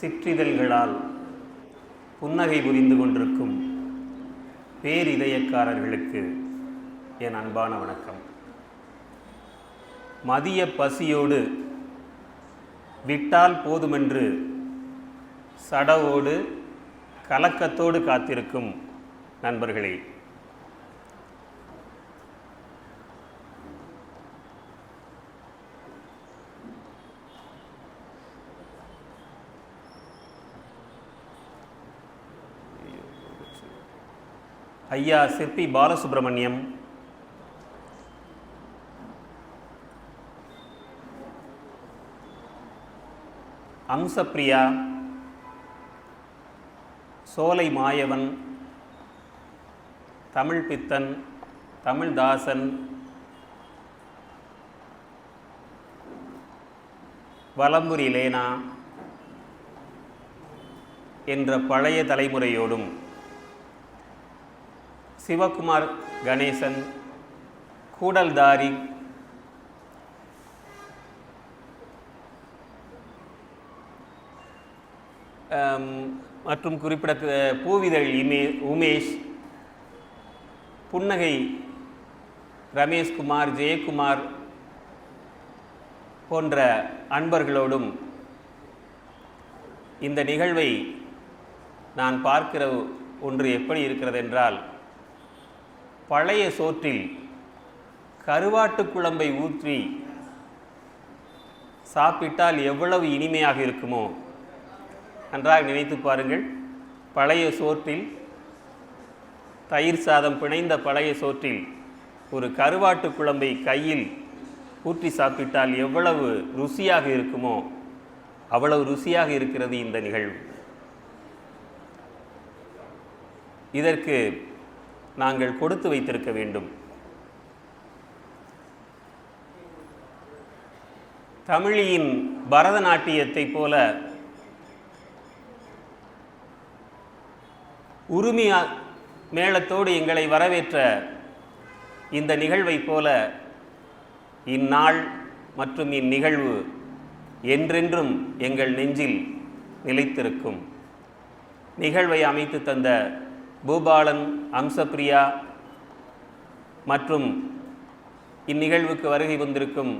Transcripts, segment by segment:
சிற்றிதழ்களால் புன்னகை புரிந்து கொண்டிருக்கும் பேரிதயக்காரர்களுக்கு என் அன்பான வணக்கம். மதிய பசியோடு விட்டால் போதுமென்று சடவோடு கலக்கத்தோடு காத்திருக்கும் நண்பர்களே ஐயா சிற்பி பாலசுப்ரமணியம். அம்சப்பிரியா. சோலை மாயவன். தமிழ் பித்தன். தமிழ்தாசன் வலம்புரி லேனா. என்ற பழைய தலைமுறையோடும் சிவகுமார் கணேசன் கூடல்தாரி மற்றும் குறிப்பிட பூவிதழ் இமே உமேஷ் புன்னகை ரமேஷ்குமார் ஜெயக்குமார் போன்ற அன்பர்களோடும் இந்த நிகழ்வை நான் பார்க்கிற ஒன்று எப்படி இருக்கிறது என்றால் பழைய சோற்றில் கருவாட்டு குழம்பை ஊற்றி சாப்பிட்டால் எவ்வளவு இனிமையாக இருக்குமோ நன்றாக நினைத்து பாருங்கள். பழைய சோற்றில் தயிர் சாதம் பிணைந்த பழைய சோற்றில் ஒரு கருவாட்டு குழம்பை கையில் ஊற்றி சாப்பிட்டால் எவ்வளவு ருசியாக இருக்குமோ அவ்வளவு ருசியாக இருக்கிறது இந்த நிகழ்வு. இதற்கு நாங்கள் கொடுத்து வைத்திருக்க வேண்டும். தமிழியின் பரதநாட்டியத்தைப் போல உரிமையா மேளத்தோடு எங்களை வரவேற்ற இந்த நிகழ்வைப் போல இந்நாள் மற்றும் இந்நிகழ்வு என்றென்றும் எங்கள் நெஞ்சில் நிலைத்திருக்கும். நிகழ்வை அமைத்து தந்த பூபாலன் அம்சப்பிரியா மற்றும் இந்நிகழ்வுக்கு வருகை வந்திருக்கும்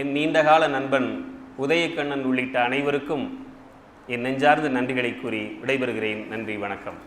என் நீண்டகால நண்பன் உதயக்கண்ணன் உள்ளிட்ட அனைவருக்கும் என் நெஞ்சார்ந்த நன்றிகளை கூறி விடைபெறுகிறேன். நன்றி வணக்கம்.